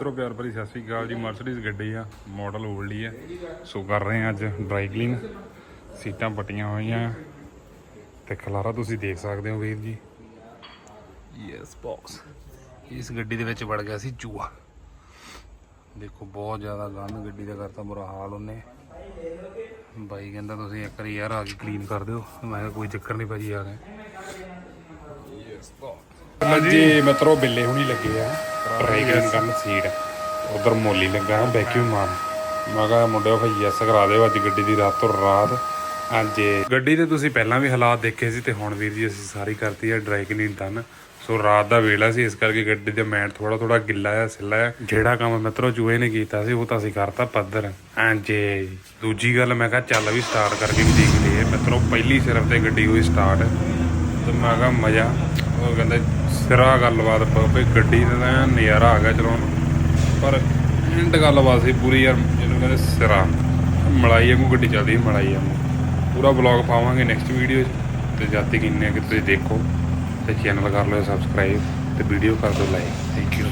ਮਿੱਤਰੋ ਪਿਆਰ ਭਰੀ ਸਤਿ ਸ੍ਰੀ ਅਕਾਲ ਜੀ। ਮਰਸੀਡੀਜ਼ ਗੱਡੀ ਆ ਮਾਡਲ ਓਲਡੀ ਆ। ਸੋ ਕਰ ਰਹੇ ਆ ਅੱਜ ਡਰਾਈ ਕਲੀਨ ਸੀਟਾਂ ਪੱਟੀਆਂ ਹੋਈਆਂ। ਤੇ ਖਲਾਰਾ ਤੁਸੀਂ ਦੇਖ ਸਕਦੇ ਹੋ ਵੀਰ ਜੀ। ਯੈਸ ਬਾਕਸ ਇਸ ਗੱਡੀ ਦੇ ਵਿੱਚ ਵੜ ਗਿਆ ਸੀ ਚੂਹਾ। ਦੇਖੋ ਬਹੁਤ ਜ਼ਿਆਦਾ ਗੰਦ ਗੱਡੀ ਦਾ ਕਰਤਾ ਬੁਰਾ ਹਾਲ ਉਹਨੇ। ਬਾਈ ਕਹਿੰਦਾ ਤੁਸੀਂ ਇੱਕ ਵਾਰੀ ਯਾਰ ਆ ਕੇ ਕਲੀਨ ਕਰ ਦਿਓ। ਮੈਂ ਕਿਹਾ ਕੋਈ ਚੱਕਰ ਨਹੀਂ ਭਾਜੀ ਆ ਗਏ। ਯੈਸ ਜੀ ਮਿੱਤਰੋ ਬਿੱਲੇ ਹੁਣੀ ਲੱਗੇ ਆ। ਕਰਨ ਕਰਨ ਸੀਟ ਉਧਰ ਮੋਲੀ ਲੱਗਾ ਵੈਕਿਊਮ ਮਾਰ ਮੈਂ? ਕਿਹਾ ਮੁੰਡਿਓ ਭਾਈ ਐਸ ਕਰਾ ਦਿਓ ਅੱਜ ਗੱਡੀ ਦੀ ਰਾਤੋਂ ਰਾਤ। ਅੱਜ ਗੱਡੀ ਦੇ ਤੁਸੀਂ ਪਹਿਲਾਂ ਵੀ ਹਾਲਾਤ ਦੇਖੇ ਸੀ ਤੇ ਹੁਣ ਵੀਰ ਜੀ ਅਸੀਂ ਸਾਰੀ ਕਰਤੀ ਹੈ ਡਰਾਈ ਕਲੀਨ ਡਨ ਸੋ ਰਾਤ ਦਾ ਵੇਲਾ ਸੀ ਇਸ ਕਰਕੇ ਗੱਡੀ ਦੇ ਮੈਟ ਥੋੜਾ ਥੋੜਾ ਗਿੱਲਾ ਆ ਸਿੱਲਾ ਆ। ਜਿਹੜਾ ਕੰਮ ਮਿੱਤਰੋ ਚੂਹੇ ਨੇ ਕੀਤਾ ਸੀ ਉਹ ਤਾਂ ਅਸੀਂ ਕਰਤਾ ਪੱਧਰ। ਹਾਂਜੀ ਦੂਜੀ ਗੱਲ ਮੈਂ ਕਿਹਾ ਚੱਲ ਵੀ ਸਟਾਰਟ ਕਰਕੇ ਵੀ ਦੇਖ ਲਈਏ। ਮਿੱਤਰੋ ਪਹਿਲੀ ਸਿਰਫ ਤੇ ਗੱਡੀ ਹੋਈ ਸਟਾਰਟ ਤੇ ਮੈਂ ਕਿਹਾ ਮਜ਼ਾ ਉਹ ਕਹਿੰਦੇ ਸਿਰਾ ਗੱਲਬਾਤ ਪਵੇ ਗੱਡੀ ਦਾ ਤਾਂ ਨਜ਼ਾਰਾ ਆ ਗਿਆ ਚਲਾਉਣ। ਨੂੰ। ਪਰ ਐਂਡ ਗੱਲਬਾਤ ਸੀ ਪੂਰੀ ਯਾਰ, ਜਿਹਨੂੰ ਕਹਿੰਦੇ ਸਿਰਾ। ਮਲਾਈ ਵਾਂਗੂ ਗੱਡੀ ਚੱਲਦੀ ਸੀ, ਮਲਾਈ ਵਾਂਗੂ। ਪੂਰਾ ਵਲੌਗ ਪਾਵਾਂਗੇ ਨੈਕਸਟ ਵੀਡੀਓ 'ਚ। ਤੇ ਜਾਤੀ ਕਿੰਨੇ ਕਿ ਤੁਸੀਂ ਦੇਖੋ। ਤੇ ਚੈਨਲ ਕਰ ਲਿਓ ਸਬਸਕ੍ਰਾਈਬ ਤੇ ਵੀਡੀਓ ਕਰ ਦਿਓ ਲਾਈਕ ਥੈਂਕ ਯੂ